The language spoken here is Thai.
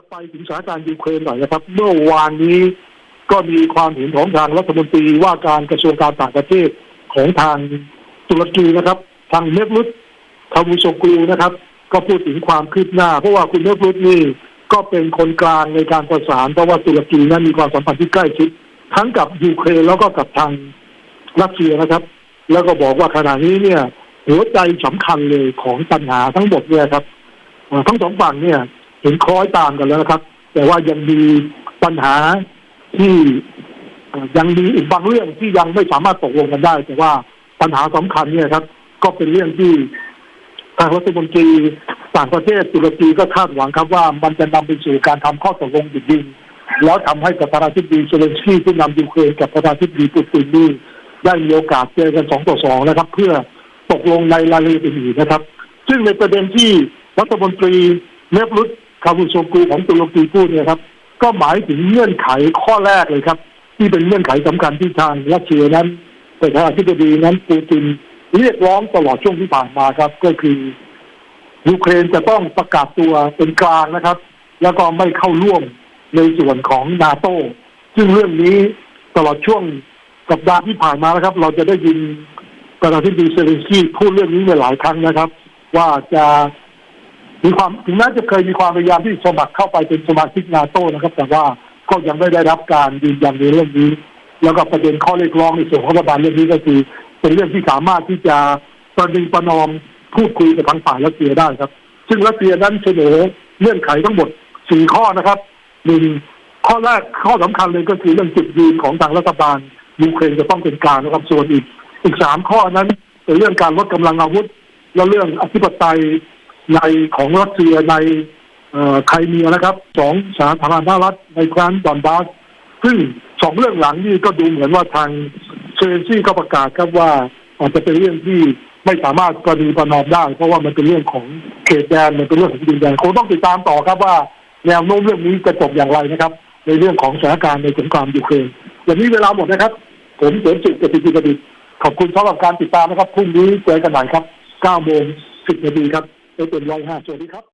จะไปถึงสถานการณ์ยูเครนหน่อยนะครับ เมื่อวานนี้ก็มีความเห็นของทางรัฐมนตรีว่าการกระทรวงการต่างประเทศของทางตุรกีนะครับ ทางเนฟรุตคาวูโซกูนะครับ ก็พูดถึงความคืบหน้า เพราะว่าคุณเนฟรุตนี่ก็เป็นคนกลางในการประสานเพราะว่าตุรกีนั้นมีความสัมพันธ์ที่ใกล้ชิดทั้งกับยูเครนแล้วก็กับทางรัสเซียนะครับ แล้วก็บอกว่าขณะนี้เนี่ยหัวใจสำคัญเลยของปัญหาทั้งหมดเนี่ยครับทั้งสองฝั่งเนี่ย เห็นคล้อยตามกันแล้วนะครับ แต่ว่ายังมีปัญหาที่ยังมีอีกบางเรื่องที่ยังไม่สามารถตกลงกันได้ แต่ว่าปัญหาสำคัญเนี่ยครับ ก็เป็นเรื่องที่ทางรัฐมนตรีต่างประเทศตุรกีก็คาดหวังครับว่ามันจะนำไปสู่การทำข้อตกลงดินๆแล้วทำให้ประธานาธิบดีเซเลนสกี้ผู้นำยูเครนกับประธานาธิบดีปูตินนี่ได้มีโอกาสเจอกันสองต่อสองนะครับ เพื่อตกลงในรายละเอียดอื่นนะครับ ซึ่งในประเด็นที่รัฐมนตรีเนฟรุต คาวูโซกูของตุรกีพูดเนี่ยครับ ก็หมายถึงเงื่อนไขข้อแรกเลยครับ ที่เป็นเงื่อนไขสำคัญที่ทางรัสเซียนั้นประธานาธิบดีนั้นปูตินเรียกร้องตลอดช่วงที่ผ่านมาครับ ก็คือยูเครนจะต้องประกาศตัวเป็นกลางนะครับ แล้วก็ไม่เข้าร่วมในส่วนของนาโต้ซึ่งเรื่องนี้ตลอดช่วงสัปดาห์ที่ผ่านมานะครับ เราจะได้ยินประธานาธิบดีเซเลนสกี้พูดเรื่องนี้มาหลายครั้งนะครับ ว่าจะ มีความถึงแม้จะเคยมีความพยายามที่สมัครเข้าไปเป็นสมาชิกนาโต้นะครับ แต่ว่าก็ยังไม่ได้รับการยืนยันในเรื่องนี้ แล้วก็ประเด็นข้อเรียกร้องในส่วนของรัฐบาลเรื่องนี้ก็คือ เป็นเรื่องที่สามารถที่จะประดิงประนอมพูดคุยกับทางฝ่ายรัสเซียได้ครับ ซึ่งรัสเซียนั้นเสนอเงื่อนไขทั้งหมดสี่ข้อนะครับหนึ่งข้อแรกข้อสำคัญเลยก็คือเรื่องจุดยืนของทางรัฐบาลยูเครนจะต้องเป็นกลางนะครับส่วนอีกอีกสามข้อนั้นเป็นเรื่องการลดกำลังอาวุธ และเรื่องอธิปไตย ในของรัสเซียในเอ่อไครเมียนะครับสองสาธารณรัฐในแคว้นดอนบาสซึ่งสองเรื่องหลังนี่ก็ดูเหมือนว่าทางเซเลนซี่ก็ประกาศครับว่าอาจจะเป็นเรื่องที่ไม่สามารถประนีประนอมได้ เพราะว่ามันเป็นเรื่องของเขตแดนมันเป็นเรื่องของดินแดนคงต้องติดตามต่อครับว่า แนวโน้มเรื่องนี้จะจบอย่างไรนะครับ ในเรื่องของสถานการณ์ในสงครามยูเครนวันนี้เวลาหมดนะครับ ผมเสริมสุขกติกิจประดิษฐ์ขอบคุณสำหรับการติดตามนะครับพรุ่งนี้เจอกันใหม่ครับ9โมง10นาทีครับ เป็นร้อยห้าสวัสดีครับ